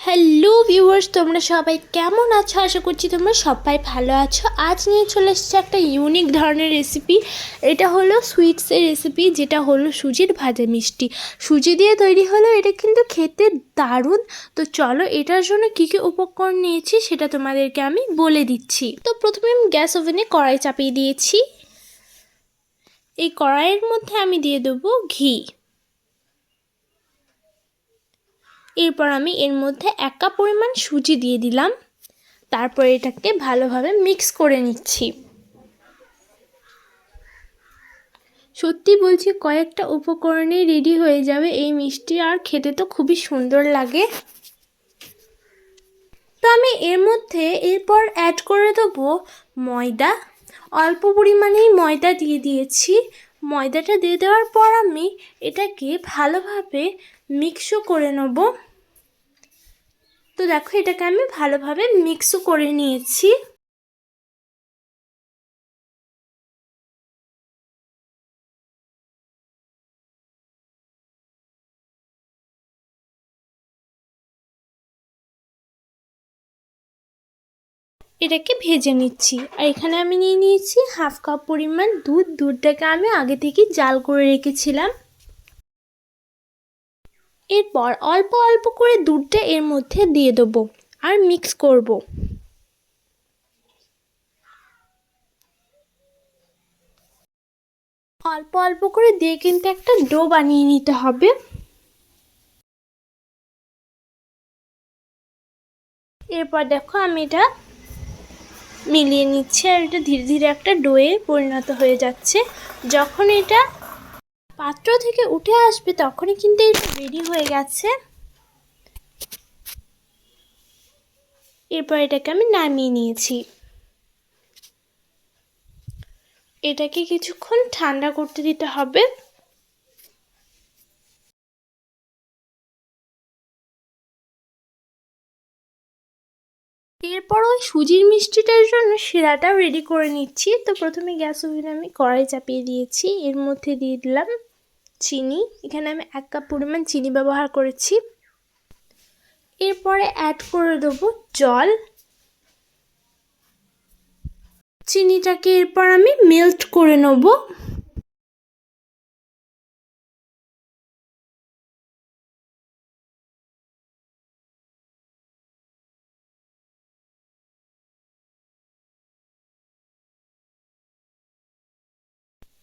Hello viewers তোমরা সবাই কেমন আছো? আশা করছি তোমরা সবাই ভালো আছো। আজ নিয়ে চলে এসেছে একটা ইউনিক ধরনের রেসিপি এটা হলো সুইটসের রেসিপি যেটা হলো সুজির ভাজা মিষ্টি। সুজি দিয়ে তৈরি হলো, এটা কিন্তু খেতে দারুণ। তো চলো, এটার জন্য কী কী উপকরণ নিয়েছি সেটা তোমাদেরকে আমি বলে দিচ্ছি। তো প্রথমে আমি গ্যাস ওভেনে কড়াই চাপিয়ে দিয়েছি। এই কড়াইয়ের মধ্যে আমি দিয়ে দেবো ঘি। এরপর আমি এর মধ্যে এক কাপ পরিমাণ সুজি দিয়ে দিলাম। তারপর এটাকে ভালোভাবে মিক্স করে নিচ্ছি। সত্যি বলছি, কয়েকটা উপকরণে রেডি হয়ে যাবে এই মিষ্টি, আর খেতে তো খুবই সুন্দর লাগে। তো আমি এর মধ্যে এরপর অ্যাড করে দেবো ময়দা। অল্প পরিমাণেই ময়দা দিয়ে দিয়েছি। ময়দাটা দিয়ে দেওয়ার পর আমি এটাকে ভালোভাবে মিক্সও করে নেব। তো দেখো এটাকে আমি ভালোভাবে মিক্সও করে নিয়েছি। এটাকে ভেজে নিচ্ছি। আর এখানে আমি নিয়ে নিয়েছি হাফ কাপ পরিমাণ দুধ। দুধটাকে আমি আগে থেকে জাল করে রেখেছিলাম। এরপর অল্প অল্প করে দুধটা এর মধ্যে দিয়ে দেবো আর মিক্স করব। অল্প অল্প করে দিয়ে কিন্তু একটা ডো বানিয়ে নিতে হবে। এরপর দেখো আমি এটা মিলিয়ে নিচ্ছি আর এটা ধীরে ধীরে একটা ডোয়ে পরিণত হয়ে যাচ্ছে। যখন এটা পাত্র থেকে উঠে আসবে তখনই কিন্তু এটা রেডি হয়ে গেছে। এরপর এটাকে আমি নামিয়ে নিয়েছি। এটাকে কিছুক্ষণ ঠান্ডা করতে দিতে হবে। এরপর ওই সুজির মিষ্টিটার জন্য শিরাটাও রেডি করে নিচ্ছি। তো প্রথমে গ্যাস ওভেনে আমি কড়াই চাপিয়ে দিয়েছি। এর মধ্যে দিয়ে দিলাম চিনি। এখানে আমি এক কাপ পরিমাণ চিনি ব্যবহার করেছি। এরপরে অ্যাড করে দেবো জল। চিনিটাকে এরপর আমি মেল্ট করে নেব।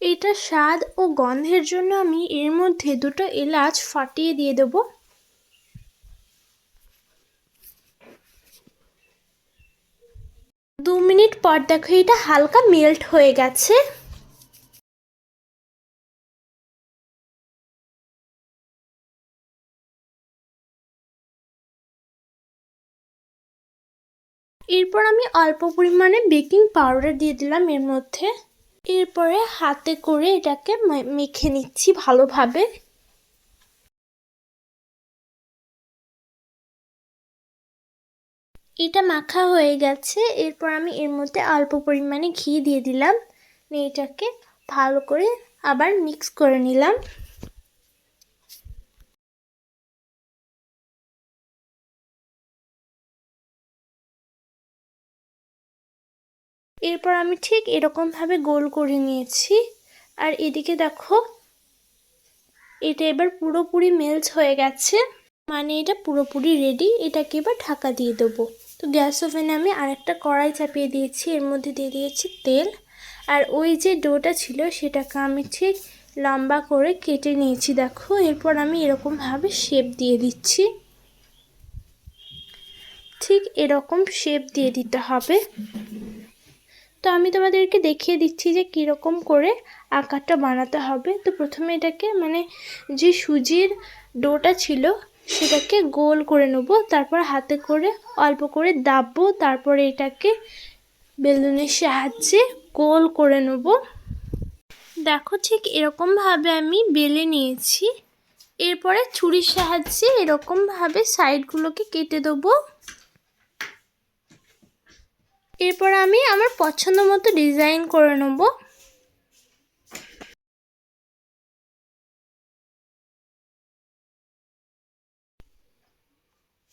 এটা স্বাদ ও গন্ধের জন্য আমি এর মধ্যে দুটো এলাচ ফাটিয়ে দিয়ে দেব। দু মিনিট পর দেখো এটা হালকা মেল্ট হয়ে গেছে। এরপর আমি অল্প পরিমাণে বেকিং পাউডার দিয়ে দিলাম এর মধ্যে। এরপরে হাতে করে এটাকে মেখে নিচ্ছি ভালোভাবে। এটা মাখা হয়ে গেছে। এরপর আমি এর মধ্যে অল্প পরিমাণে ঘি দিয়ে দিলাম। এটাকে ভালো করে আবার মিক্স করে নিলাম। এরপর আমি ঠিক এরকমভাবে গোল করে নিয়েছি। আর এদিকে দেখো, এটা এবার পুরোপুরি মেলস হয়ে গেছে। মানে এটা পুরোপুরি রেডি এটাকে এবার ঢাকা দিয়ে দেবো। তো গ্যাস ওভেনে আমি আরেকটা কড়াই চাপিয়ে দিয়েছি, এর মধ্যে দিয়ে দিয়েছি তেল। আর ওই যে ডোটা ছিল, সেটাকে আমি ঠিক লম্বা করে কেটে নিয়েছি, দেখো। এরপর আমি এরকমভাবে শেপ দিয়ে দিচ্ছি। ঠিক এরকম শেপ দিয়ে দিতে হবে। তো আমি তোমাদেরকে দেখিয়ে দিচ্ছি যে কীরকম করে আকারটা বানাতে হবে। তো প্রথমে এটাকে মানে যে সুজির ডোটা ছিল, সেটাকে গোল করে নেব, তারপর হাতে করে অল্প করে দাববো, তারপরে এটাকে বেলুনের সাহায্যে গোল করে নেব। দেখো ঠিক এরকমভাবে আমি বেলে নিয়েছি। এরপরে ছুরির সাহায্যে এরকমভাবে সাইডগুলোকে কেটে দেবো। এরপর আমি আমার পছন্দ মতো ডিজাইন করে নেব।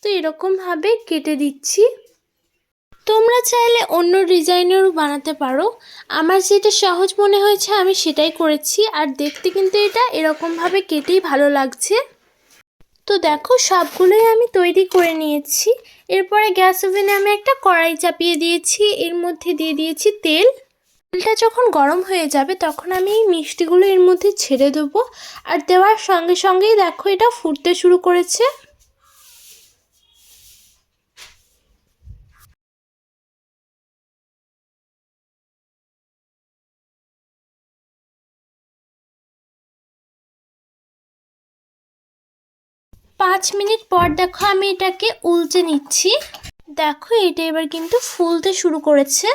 তো এরকমভাবে কেটে দিচ্ছি। তোমরা চাইলে অন্য ডিজাইনেরও বানাতে পারো। আমার যেটা সহজ মনে হয়েছে আমি সেটাই করেছি, আর দেখতে কিন্তু এটা এরকমভাবে কেটেই ভালো লাগছে। তো দেখো, সবগুলোই আমি তৈরি করে নিয়েছি। এরপরে গ্যাস ওভেনে আমি একটা কড়াই চাপিয়ে দিয়েছি। এর মধ্যে দিয়ে দিয়েছি তেল। তেলটা যখন গরম হয়ে যাবে তখন আমি এই মিষ্টিগুলো এর মধ্যে ছেড়ে দেবো। আর দেওয়ার সঙ্গে সঙ্গেই দেখো এটা ফুটতে শুরু করেছে। পাঁচ মিনিট পর দেখো আমি এটাকে উল্টে নিচ্ছি। দেখো এটা এবার কিন্তু ফুলতে শুরু করেছে।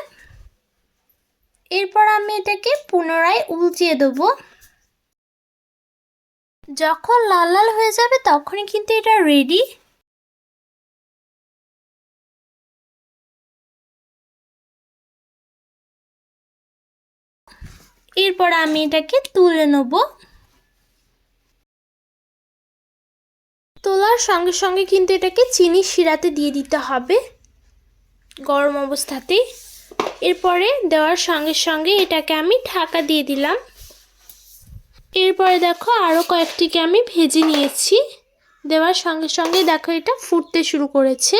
এরপর আমি এটাকে পুনরায় উল্টিয়ে দেবো। যখন লাল লাল হয়ে যাবে তখনই কিন্তু এটা রেডি এরপর আমি এটাকে তুলে নেব। সঙ্গে সঙ্গে কিন্তু এটাকে চিনি শিরাতে দিয়ে দিতে হবে গরম অবস্থাতে। এরপরে দেওয়ার সঙ্গে সঙ্গে এটাকে আমি ঢাকা দিয়ে দিলাম। এরপরে দেখো আরও কয়েকটিকে আমি ভেজে নিয়েছি। দেওয়ার সঙ্গে সঙ্গে দেখো এটা ফুটতে শুরু করেছে।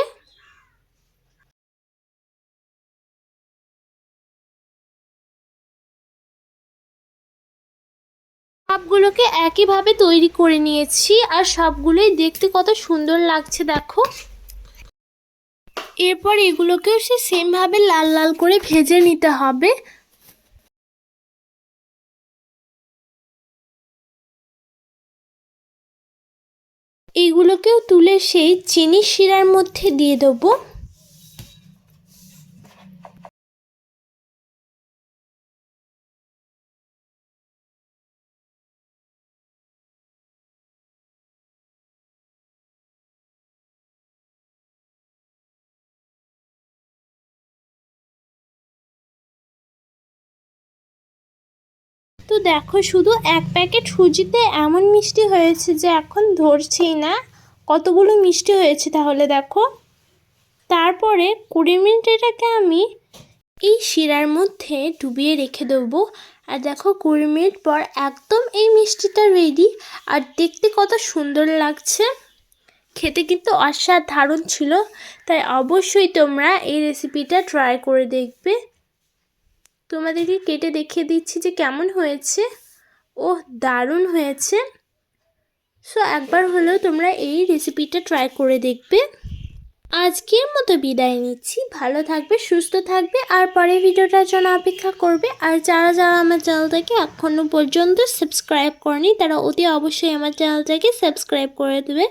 সবগুলোকে একইভাবে তৈরি করে নিয়েছি আর সবগুলোই দেখতে কত সুন্দর লাগছে, দেখো। এরপর এগুলোকেও সে সেমভাবে লাল লাল করে ভেজে নিতে হবে। এগুলোকেও তুলে সেই চিনি শিরার মধ্যে দিয়ে দেবো। তো দেখো, শুধু এক প্যাকেট সুজিতে এমন মিষ্টি হয়েছে যে এখন ধরছেই না। কতগুলো মিষ্টি হয়েছে তাহলে দেখো। তারপরে কুড়ি মিনিট এটাকে আমি এই শিরার মধ্যে ডুবিয়ে রেখে দেবো। আর দেখো, কুড়ি মিনিট পর একদম এই মিষ্টিটা রেডি আর দেখতে কত সুন্দর লাগছে। খেতে কিন্তু অসাধারণ ছিল। তাই অবশ্যই তোমরা এই রেসিপিটা ট্রাই করে দেখবে। তোমাদেরকে কেটে দেখিয়ে দিচ্ছি যে কেমন হয়েছে। ও দারুণ হয়েছে। সো একবার হলেও তোমরা এই রেসিপিটা ট্রাই করে দেখবে। আজকের মতো বিদায় নিচ্ছি। ভালো থাকবে, সুস্থ থাকবে, আর পরে ভিডিওটার জন্য অপেক্ষা করবে। আর যারা যারা আমার চ্যানেলটাকে এখনও পর্যন্ত সাবস্ক্রাইব করেনি, তারা অতি অবশ্যই আমার চ্যানেলটাকে সাবস্ক্রাইব করে দেবে।